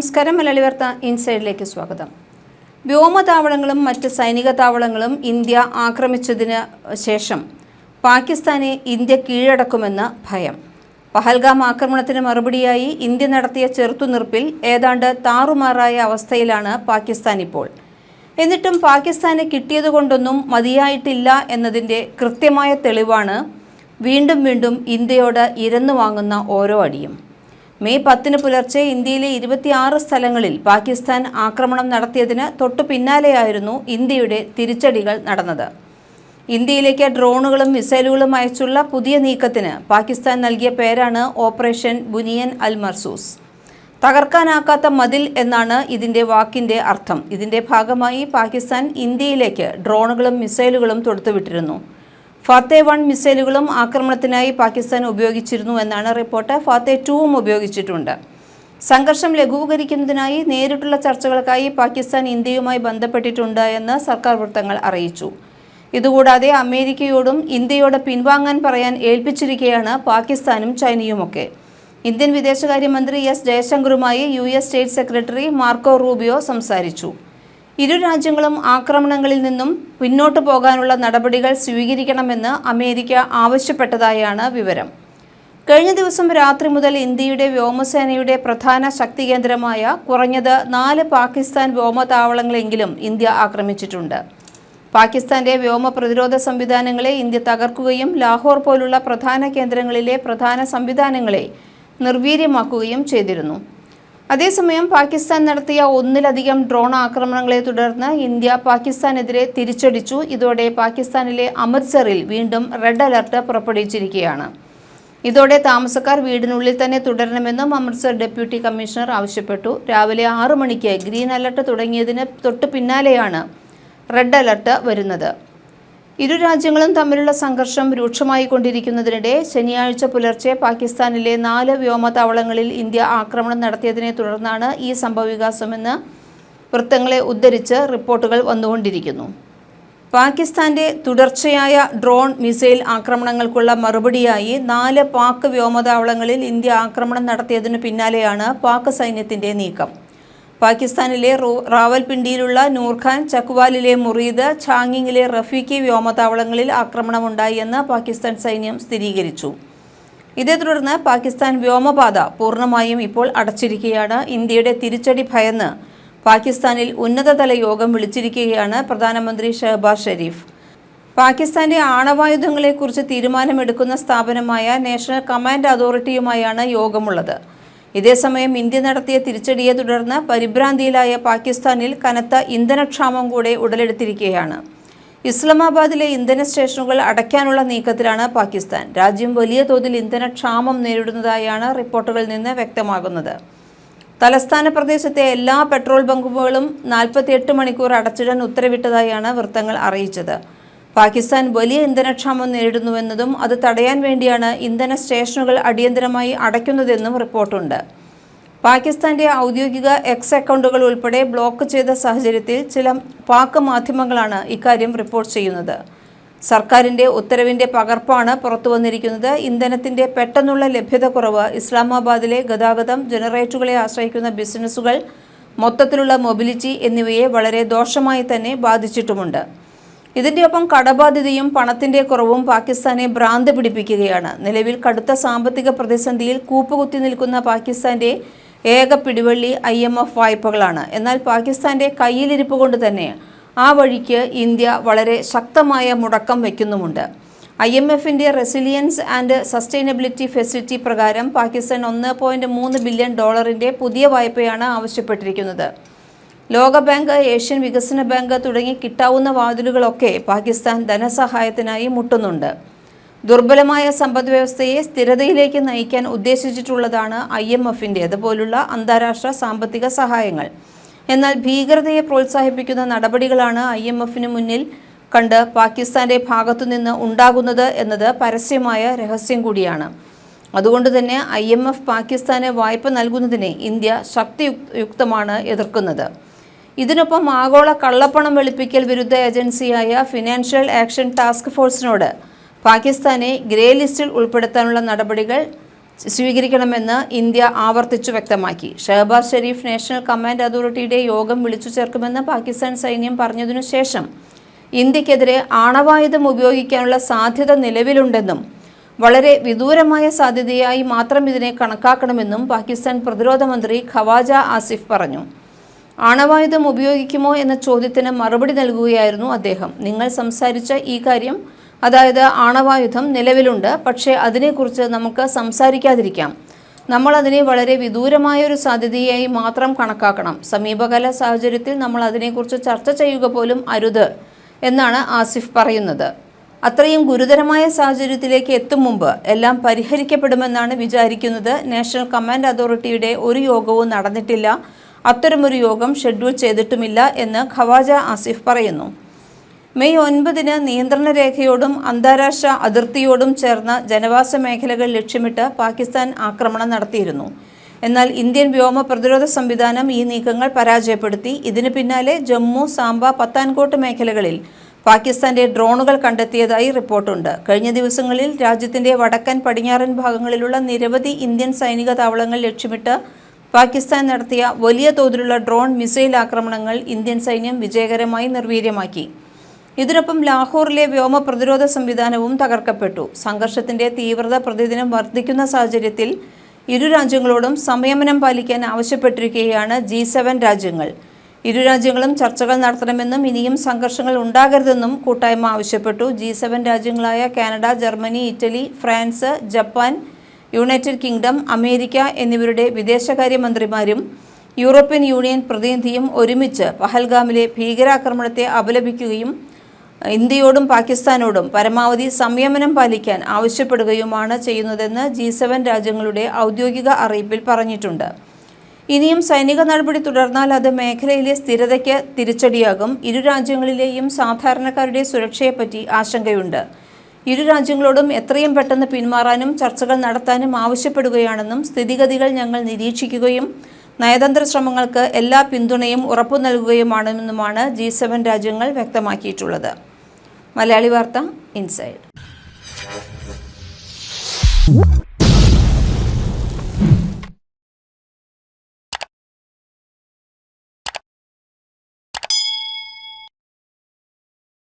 നമസ്കാരം മലയാളി വാർത്ത ഇൻസൈഡിലേക്ക് സ്വാഗതം. വ്യോമതാവളങ്ങളും മറ്റ് സൈനിക താവളങ്ങളും ഇന്ത്യ ആക്രമിച്ചതിന് ശേഷം പാകിസ്ഥാനെ ഇന്ത്യ കീഴടക്കുമെന്ന് ഭയം. പഹൽഗാം ആക്രമണത്തിന് മറുപടിയായി ഇന്ത്യ നടത്തിയ ചെറുത്തുനിർപ്പിൽ ഏതാണ്ട് താറുമാറായ അവസ്ഥയിലാണ് പാകിസ്ഥാൻ ഇപ്പോൾ. എന്നിട്ടും പാകിസ്ഥാനെ കിട്ടിയതുകൊണ്ടൊന്നും മതിയായിട്ടില്ല എന്നതിന്റെ കൃത്യമായ തെളിവാണ് വീണ്ടും വീണ്ടും ഇന്ത്യയോട് ഇരന്നു വാങ്ങുന്ന ഓരോ അടിയും. മെയ് പത്തിന് പുലർച്ചെ ഇന്ത്യയിലെ ഇരുപത്തിയാറ് സ്ഥലങ്ങളിൽ പാകിസ്ഥാൻ ആക്രമണം നടത്തിയതിന് തൊട്ടു പിന്നാലെയായിരുന്നു ഇന്ത്യയുടെ തിരിച്ചടികൾ നടന്നത്. ഇന്ത്യയിലേക്ക് ഡ്രോണുകളും മിസൈലുകളും അയച്ചുള്ള പുതിയ നീക്കത്തിന് പാകിസ്ഥാൻ നൽകിയ പേരാണ് ഓപ്പറേഷൻ ബുനിയൻ അൽ മർസൂസ്. തകർക്കാനാക്കാത്ത മതിൽ എന്നാണ് ഇതിന്റെ വാക്കിന്റെ അർത്ഥം. ഇതിന്റെ ഭാഗമായി പാകിസ്ഥാൻ ഇന്ത്യയിലേക്ക് ഡ്രോണുകളും മിസൈലുകളും തൊടുത്തുവിട്ടിരുന്നു. ഫാത്തെ വൺ മിസൈലുകളും ആക്രമണത്തിനായി പാകിസ്ഥാൻ ഉപയോഗിച്ചിരുന്നു എന്നാണ് റിപ്പോർട്ട്. ഫാത്തെ ടൂവും ഉപയോഗിച്ചിട്ടുണ്ട്. സംഘർഷം ലഘൂകരിക്കുന്നതിനായി നേരിട്ടുള്ള ചർച്ചകൾക്കായി പാകിസ്ഥാൻ ഇന്ത്യയുമായി ബന്ധപ്പെട്ടിട്ടുണ്ട് എന്ന് സർക്കാർ വൃത്തങ്ങൾ അറിയിച്ചു. ഇതുകൂടാതെ അമേരിക്കയോടും ഇന്ത്യയോട് പിൻവാങ്ങാൻ പറയാൻ ഏൽപ്പിച്ചിരിക്കുകയാണ് പാകിസ്ഥാനും ചൈനയുമൊക്കെ. ഇന്ത്യൻ വിദേശകാര്യമന്ത്രി S ജയശങ്കറുമായി U S state secretary Marco Rubio സംസാരിച്ചു. ഇരു രാജ്യങ്ങളും ആക്രമണങ്ങളിൽ നിന്നും പിന്നോട്ടു പോകാനുള്ള നടപടികൾ സ്വീകരിക്കണമെന്ന് അമേരിക്ക ആവശ്യപ്പെട്ടതായാണ് വിവരം. കഴിഞ്ഞ ദിവസം രാത്രി മുതൽ ഇന്ത്യയുടെ വ്യോമസേനയുടെ പ്രധാന ശക്തി കേന്ദ്രമായ കുറഞ്ഞത് നാല് പാകിസ്ഥാൻ വ്യോമതാവളങ്ങളെങ്കിലും ഇന്ത്യ ആക്രമിച്ചിട്ടുണ്ട്. പാകിസ്ഥാന്റെ വ്യോമ പ്രതിരോധ സംവിധാനങ്ങളെ ഇന്ത്യ തകർക്കുകയും ലാഹോർ പോലുള്ള പ്രധാന കേന്ദ്രങ്ങളിലെ പ്രധാന സംവിധാനങ്ങളെ നിർവീര്യമാക്കുകയും ചെയ്തിരുന്നു. അതേസമയം പാകിസ്ഥാൻ നടത്തിയ ഒന്നിലധികം ഡ്രോൺ ആക്രമണങ്ങളെ തുടർന്ന് ഇന്ത്യ പാകിസ്ഥാനെതിരെ തിരിച്ചടിച്ചു. ഇതോടെ പാകിസ്ഥാനിലെ അമൃത്സറിൽ വീണ്ടും റെഡ് അലർട്ട് പുറപ്പെടുവിച്ചിരിക്കുകയാണ്. ഇതോടെ താമസക്കാർ വീടിനുള്ളിൽ തന്നെ തുടരണമെന്നും അമൃത്സർ ഡെപ്യൂട്ടി കമ്മീഷണർ ആവശ്യപ്പെട്ടു. രാവിലെ ആറു മണിക്ക് ഗ്രീൻ അലർട്ട് തുടങ്ങിയതിന് തൊട്ടു പിന്നാലെയാണ് റെഡ് അലർട്ട് വരുന്നത്. ഇരു രാജ്യങ്ങളും തമ്മിലുള്ള സംഘർഷം രൂക്ഷമായി കൊണ്ടിരിക്കുന്നതിനിടെ ശനിയാഴ്ച പുലർച്ചെ പാകിസ്ഥാനിലെ നാല് വ്യോമതാവളങ്ങളിൽ ഇന്ത്യ ആക്രമണം നടത്തിയതിനെ തുടർന്നാണ് ഈ സംഭവവികാസമെന്ന് വൃത്തങ്ങളെ ഉദ്ധരിച്ച് റിപ്പോർട്ടുകൾ വന്നുകൊണ്ടിരിക്കുന്നു. പാകിസ്ഥാന്റെ തുടർച്ചയായ ഡ്രോൺ മിസൈൽ ആക്രമണങ്ങൾക്കുള്ള മറുപടിയായി നാല് പാക് വ്യോമതാവളങ്ങളിൽ ഇന്ത്യ ആക്രമണം നടത്തിയതിനു പിന്നാലെയാണ് പാക് സൈന്യത്തിന്റെ നീക്കം. പാകിസ്ഥാനിലെ റാവൽപിണ്ടിയിലുള്ള നൂർഖാൻ ചക്വാലിലെ മുറീദ് ഛാങ്ങിങ്ങിലെ റഫീഖി വ്യോമതാവളങ്ങളിൽ ആക്രമണമുണ്ടായി എന്ന് പാകിസ്ഥാൻ സൈന്യം സ്ഥിരീകരിച്ചു. ഇതേ തുടർന്ന് പാകിസ്ഥാൻ വ്യോമപാത പൂർണമായും ഇപ്പോൾ അടച്ചിരിക്കുകയാണ്. ഇന്ത്യയുടെ തിരിച്ചടി ഭയന്ന് പാകിസ്ഥാനിൽ ഉന്നതതല യോഗം വിളിച്ചിരിക്കുകയാണ് പ്രധാനമന്ത്രി ഷഹബാസ് ഷെരീഫ്. പാകിസ്ഥാന്റെ ആണവായുധങ്ങളെക്കുറിച്ച് തീരുമാനമെടുക്കുന്ന സ്ഥാപനമായ നാഷണൽ കമാൻഡ് അതോറിറ്റിയുമായാണ് യോഗമുള്ളത്. ഇതേസമയം ഇന്ത്യ നടത്തിയ തിരിച്ചടിയെ തുടർന്ന് പരിഭ്രാന്തിയിലായ പാകിസ്ഥാനിൽ കനത്ത ഇന്ധനക്ഷാമം കൂടെ ഉടലെടുത്തിരിക്കുകയാണ്. ഇസ്ലാമാബാദിലെ ഇന്ധന സ്റ്റേഷനുകൾ അടയ്ക്കാനുള്ള നീക്കത്തിലാണ് പാകിസ്ഥാൻ. രാജ്യം വലിയ തോതിൽ ഇന്ധനക്ഷാമം നേരിടുന്നതായാണ് റിപ്പോർട്ടുകളിൽ നിന്ന് വ്യക്തമാകുന്നത്. തലസ്ഥാന പ്രദേശത്തെ എല്ലാ പെട്രോൾ ബങ്കുകളും നാൽപ്പത്തിയെട്ട് മണിക്കൂർ അടച്ചിടാൻ ഉത്തരവിട്ടതായാണ് വൃത്തങ്ങൾ അറിയിച്ചത്. പാകിസ്ഥാൻ വലിയ ഇന്ധനക്ഷാമം നേരിടുന്നുവെന്നതും അത് തടയാൻ വേണ്ടിയാണ് ഇന്ധന സ്റ്റേഷനുകൾ അടിയന്തരമായി അടയ്ക്കുന്നതെന്നും റിപ്പോർട്ടുണ്ട്. പാകിസ്ഥാന്റെ ഔദ്യോഗിക എക്സ് അക്കൗണ്ടുകൾ ഉൾപ്പെടെ ബ്ലോക്ക് ചെയ്ത സാഹചര്യത്തിൽ ചില പാക് മാധ്യമങ്ങളാണ് ഇക്കാര്യം റിപ്പോർട്ട് ചെയ്യുന്നത്. സർക്കാരിന്റെ ഉത്തരവിന്റെ പകർപ്പാണ് പുറത്തു വന്നിരിക്കുന്നത് ഇന്ധനത്തിന്റെ പെട്ടെന്നുള്ള ലഭ്യത കുറവ് ഇസ്ലാമാബാദിലെ ഗതാഗതം ജനറേറ്ററുകളെ ആശ്രയിക്കുന്ന ബിസിനസ്സുകൾ മൊത്തത്തിലുള്ള മൊബിലിറ്റി എന്നിവയെ വളരെ ദോഷമായി തന്നെ ബാധിച്ചിട്ടുമുണ്ട്. ഇതിന്റെ ഒപ്പം കടബാധ്യതയും പണത്തിന്റെ കുറവും പാകിസ്ഥാനെ ഭ്രാന്ത് പിടിപ്പിക്കുകയാണ്. നിലവിൽ കടുത്ത സാമ്പത്തിക പ്രതിസന്ധിയിൽ കൂപ്പുകുത്തി നിൽക്കുന്ന പാകിസ്ഥാന്റെ ഏക പിടിവള്ളി ഐ എം എഫ് വായ്പകളാണ്. എന്നാൽ പാകിസ്ഥാന്റെ കയ്യിലിരിപ്പ് കൊണ്ട് തന്നെ ആ വഴിക്ക് ഇന്ത്യ വളരെ ശക്തമായ മുടക്കം വയ്ക്കുന്നുമുണ്ട്. ഐ എം എഫിന്റെ റെസിലിയൻസ് ആൻഡ് സസ്റ്റൈനബിലിറ്റി ഫെസിലിറ്റി പ്രകാരം പാകിസ്ഥാൻ ഒന്ന് പോയിന്റ് മൂന്ന് ബില്യൺ ഡോളറിന്റെ പുതിയ വായ്പയാണ് ആവശ്യപ്പെട്ടിരിക്കുന്നത്. ലോകബാങ്ക് ഏഷ്യൻ വികസന ബാങ്ക് തുടങ്ങി കിട്ടാവുന്ന വാതിലുകളൊക്കെ പാകിസ്ഥാൻ ധനസഹായത്തിനായി മുട്ടുന്നുണ്ട്. ദുർബലമായ സമ്പദ് വ്യവസ്ഥയെ സ്ഥിരതയിലേക്ക് നയിക്കാൻ ഉദ്ദേശിച്ചിട്ടുള്ളതാണ് ഐ എം എഫിന്റെ പോലുള്ള അന്താരാഷ്ട്ര സാമ്പത്തിക സഹായങ്ങൾ. എന്നാൽ ഭീകരതയെ പ്രോത്സാഹിപ്പിക്കുന്ന നടപടികളാണ് ഐ എം എഫിന് മുന്നിൽ കണ്ട് പാകിസ്ഥാന്റെ ഭാഗത്തുനിന്ന് ഉണ്ടാകുന്നത് എന്നത് പരസ്യമായ രഹസ്യം കൂടിയാണ്. അതുകൊണ്ട് തന്നെ ഐ എം എഫ് പാകിസ്ഥാന് വായ്പ നൽകുന്നതിനെ ഇന്ത്യ ശക്തിയുക്തമാണ് എതിർക്കുന്നത്. ഇതിനൊപ്പം ആഗോള കള്ളപ്പണം വെളുപ്പിക്കൽ വിരുദ്ധ ഏജൻസിയായ ഫിനാൻഷ്യൽ ആക്ഷൻ ടാസ്ക് ഫോഴ്സിനോട് പാകിസ്ഥാനെ ഗ്രേ ലിസ്റ്റിൽ ഉൾപ്പെടുത്താനുള്ള നടപടികൾ സ്വീകരിക്കണമെന്ന് ഇന്ത്യ ആവർത്തിച്ചു വ്യക്തമാക്കി. ഷഹബാസ് ഷെരീഫ് നാഷണൽ കമാൻഡ് അതോറിറ്റിയുടെ യോഗം വിളിച്ചു ചേർക്കുമെന്ന് പാകിസ്ഥാൻ സൈന്യം പറഞ്ഞതിനു ശേഷം ഇന്ത്യക്കെതിരെ ആണവായുധം ഉപയോഗിക്കാനുള്ള സാധ്യത നിലവിലുണ്ടെന്നും വളരെ വിദൂരമായ സാധ്യതയായി മാത്രം ഇതിനെ കണക്കാക്കണമെന്നും പാകിസ്ഥാൻ പ്രതിരോധ മന്ത്രി ഖവാജ ആസിഫ് പറഞ്ഞു. ആണവായുധം ഉപയോഗിക്കുമോ എന്ന ചോദ്യത്തിന് മറുപടി നൽകുകയായിരുന്നു അദ്ദേഹം. നിങ്ങൾ സംസാരിച്ച ഈ കാര്യം അതായത് ആണവായുധം നിലവിലുണ്ട് പക്ഷേ അതിനെക്കുറിച്ച് നമുക്ക് സംസാരിക്കാതിരിക്കാം. നമ്മൾ അതിനെ വളരെ വിദൂരമായ ഒരു സാധ്യതയായി മാത്രം കണക്കാക്കണം. സമീപകാല സാഹചര്യത്തിൽ നമ്മൾ അതിനെക്കുറിച്ച് ചർച്ച ചെയ്യുക പോലും അരുത് എന്നാണ് ആസിഫ് പറയുന്നത്. അത്രയും ഗുരുതരമായ സാഹചര്യത്തിലേക്ക് എത്തും മുമ്പ് എല്ലാം പരിഹരിക്കപ്പെടുമെന്നാണ് വിചാരിക്കുന്നത് നാഷണൽ കമാൻഡ് അതോറിറ്റിയുടെ ഒരു യോഗവും നടന്നിട്ടില്ല. അത്തരമൊരു യോഗം ഷെഡ്യൂൾ ചെയ്തിട്ടുമില്ല എന്ന് ഖവാജ ആസിഫ് പറയുന്നു. മെയ് ഒൻപതിന് നിയന്ത്രണ രേഖയോടും അന്താരാഷ്ട്ര അതിർത്തിയോടും ചേർന്ന ജനവാസ മേഖലകൾ ലക്ഷ്യമിട്ട് പാകിസ്ഥാൻ ആക്രമണം നടത്തിയിരുന്നു. എന്നാൽ ഇന്ത്യൻ വ്യോമ പ്രതിരോധ സംവിധാനം ഈ നീക്കങ്ങൾ പരാജയപ്പെടുത്തി. ഇതിന് പിന്നാലെ ജമ്മു സാംബ പത്താൻകോട്ട് മേഖലകളിൽ പാകിസ്ഥാന്റെ ഡ്രോണുകൾ കണ്ടെത്തിയതായി റിപ്പോർട്ടുണ്ട്. കഴിഞ്ഞ ദിവസങ്ങളിൽ രാജ്യത്തിന്റെ വടക്കൻ പടിഞ്ഞാറൻ ഭാഗങ്ങളിലുള്ള നിരവധി ഇന്ത്യൻ സൈനിക താവളങ്ങൾ ലക്ഷ്യമിട്ട് പാകിസ്ഥാൻ നടത്തിയ വലിയ തോതിലുള്ള ഡ്രോൺ മിസൈൽ ആക്രമണങ്ങൾ ഇന്ത്യൻ സൈന്യം വിജയകരമായി നിർവീര്യമാക്കി. ഇതിനൊപ്പം ലാഹോറിലെ വ്യോമ പ്രതിരോധ സംവിധാനവും തകർക്കപ്പെട്ടു. സംഘർഷത്തിന്റെ തീവ്രത പ്രതിദിനം വർദ്ധിക്കുന്ന സാഹചര്യത്തിൽ ഇരു രാജ്യങ്ങളോടും സംയമനം പാലിക്കാൻ ആവശ്യപ്പെട്ടിരിക്കുകയാണ് ജി സെവൻ രാജ്യങ്ങൾ. ഇരു രാജ്യങ്ങളും ചർച്ചകൾ നടത്തണമെന്നും ഇനിയും സംഘർഷങ്ങൾ ഉണ്ടാകരുതെന്നും കൂട്ടായ്മ ആവശ്യപ്പെട്ടു. G seven രാജ്യങ്ങളായ Canada Germany Italy France Japan United Kingdom America എന്നിവരുടെ വിദേശകാര്യമന്ത്രിമാരും യൂറോപ്യൻ യൂണിയൻ പ്രതിനിധിയും ഒരുമിച്ച് പഹൽഗാമിലെ ഭീകരാക്രമണത്തെ അപലപിക്കുകയും ഇന്ത്യയോടും പാകിസ്ഥാനോടും പരമാവധി സംയമനം പാലിക്കാൻ ആവശ്യപ്പെടുകയുമാണ് ചെയ്യുന്നതെന്ന് ജി സെവൻ രാജ്യങ്ങളുടെ ഔദ്യോഗിക അറിയിപ്പിൽ പറഞ്ഞിട്ടുണ്ട്. ഇനിയും സൈനിക നടപടി തുടർന്നാൽ അത് മേഖലയിലെ സ്ഥിരതയ്ക്ക് തിരിച്ചടിയാകും. ഇരു രാജ്യങ്ങളിലെയും സാധാരണക്കാരുടെ സുരക്ഷയെപ്പറ്റി ആശങ്കയുണ്ട്. ഇരു രാജ്യങ്ങളോടും എത്രയും പെട്ടെന്ന് പിന്മാറാനും ചർച്ചകൾ നടത്താനും ആവശ്യപ്പെടുകയാണെന്നും സ്ഥിതിഗതികൾ ഞങ്ങൾ നിരീക്ഷിക്കുകയും നയതന്ത്ര ശ്രമങ്ങൾക്ക് എല്ലാ പിന്തുണയും ഉറപ്പു നൽകുകയുമാണെന്നുമാണ് ജി സെവൻ രാജ്യങ്ങൾ വ്യക്തമാക്കിയിട്ടുള്ളത്. മലയാളി വാർത്ത ഇൻസൈഡ്.